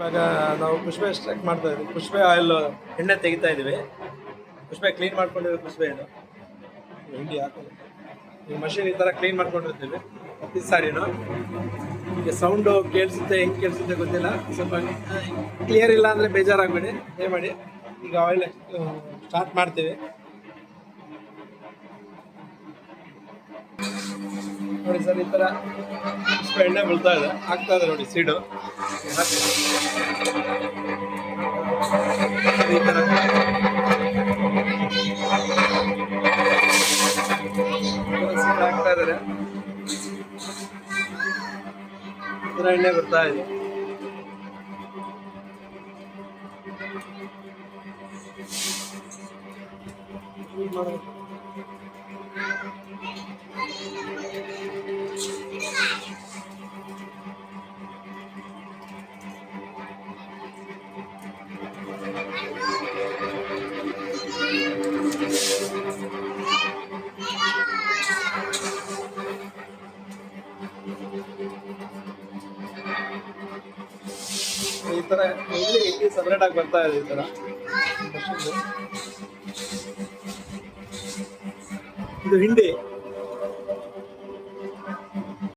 ಇವಾಗ ನಾವು ಪುಷ್ಪೆ ಸ್ಟ್ರಕ್ ಮಾಡ್ತಾ ಇದ್ದೀವಿ. ಪುಷ್ಪೆ ಆಯಿಲ್ ಎಣ್ಣೆ ತೆಗಿತಾ ಇದ್ದೀವಿ. ಪುಷ್ಪೆ ಕ್ಲೀನ್ ಮಾಡ್ಕೊಂಡಿರೋ ಪುಷ್ಪೆ ಇದು. ಹಿಂಡಿ ಹಾಕೋದು ಈ ಮಷೀನ್ ಈ ಥರ ಕ್ಲೀನ್ ಮಾಡ್ಕೊಂಡಿರ್ತೀವಿ. ಪ್ರತಿ ಸಾರಿನೂ. ಈಗ ಸೌಂಡು ಕೇಳಿಸುತ್ತೆ, ಹೆಂಗೆ ಕೇಳಿಸುತ್ತೆ ಗೊತ್ತಿಲ್ಲ. ಸ್ವಲ್ಪ ಕ್ಲಿಯರ್ ಇಲ್ಲ ಅಂದರೆ ಬೇಜಾರಾಗಬೇಡಿ. ಮಾಡಿ. ಈಗ ಆಯಿಲ್ ಸ್ಟಾರ್ಟ್ ಮಾಡ್ತೀವಿ. ನೋಡಿ ಸರ್, ಈ ಥರ ಎಣ್ಣೆ ಬೀಳ್ತಾ ಇದೆ. ಆಗ್ತಾ ಇದೆ ನೋಡಿ ಸೀಡು ಈ ಥರ ಸೀಡ್ ಹಾಕ್ತಾ ಇದ್ದಾರೆ ಥರ ಎಣ್ಣೆ ಬರ್ತಾ ಇದೆ. ಈ ಥರ ಇಲ್ಲಿ ಸಪ್ರೇಟ್ ಆಗಿ ಬರ್ತಾ ಇದೆ ಈ ಥರ ಇದು ಹಿಂಡಿ